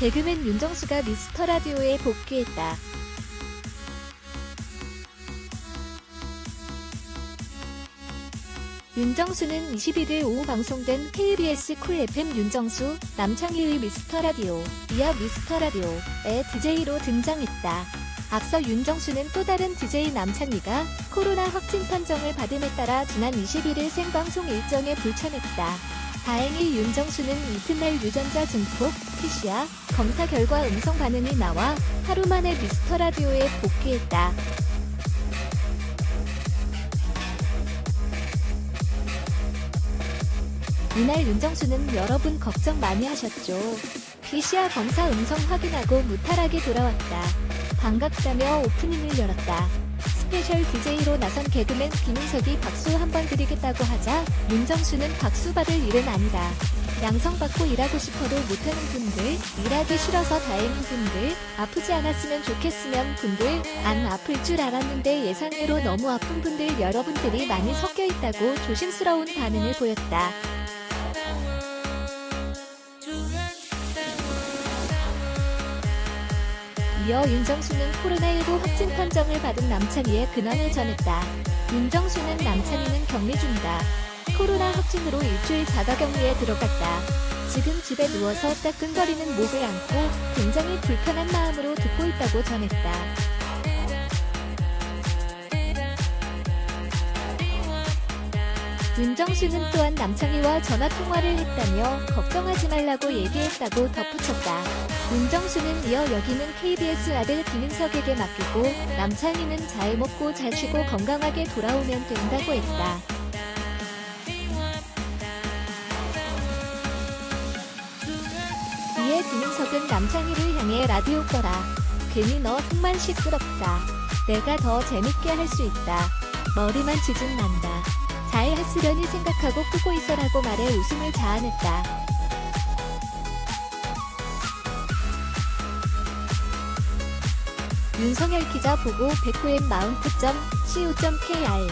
개그맨 윤정수가 미스터 라디오에 복귀했다. 윤정수는 21일 오후 방송된 KBS 쿨 FM 윤정수 남창희의 미스터 라디오 이어 미스터 라디오에 DJ로 등장했다. 앞서 윤정수는 또 다른 DJ 남창희가 코로나 확진 판정을 받음에 따라 지난 21일 생방송 일정에 불참했다. 다행히 윤정수는 이튿날 유전자 증폭, PCR, 검사 결과 음성 반응이 나와 하루 만에 미스터 라디오에 복귀했다. 이날 윤정수는 여러분 걱정 많이 하셨죠. PCR 검사 음성 확인하고 무탈하게 돌아왔다. 반갑다며 오프닝을 열었다. 스페셜 DJ로 나선 개그맨 김인석이 박수 한번 드리겠다고 하자 윤정수는 박수 받을 일은 아니다. 양성받고 일하고 싶어도 못하는 분들, 일하기 싫어서 다행인 분들, 아프지 않았으면 좋겠으면 분들, 안 아플 줄 알았는데 예상외로 너무 아픈 분들 여러분들이 많이 섞여 있다고 조심스러운 반응을 보였다. 이어 윤정수는 코로나19 확진 판정을 받은 남창희의 근황을 전했다. 윤정수는 남창희는 격리 중이다. 코로나 확진으로 일주일 자가 격리에 들어갔다. 지금 집에 누워서 따끈거리는 목을 안고 굉장히 불편한 마음으로 듣고 있다고 전했다. 윤정수는 또한 남창희와 전화 통화를 했다며 걱정하지 말라고 얘기했다고 덧붙였다. 윤정수는 이어 여기는 KBS 아들 김인석에게 맡기고 남창희는 잘 먹고 잘 쉬고 건강하게 돌아오면 된다고 했다. 이에 김인석은 남창희를 향해 라디오 꺼라. 괜히 너 정말 시끄럽다. 내가 더 재밌게 할 수 있다. 머리만 지진 난다. 잘 했으려니 생각하고 끄고 있어라고 말해 웃음을 자아냈다. 윤성열 기자 보고 109m 마운트.co.kr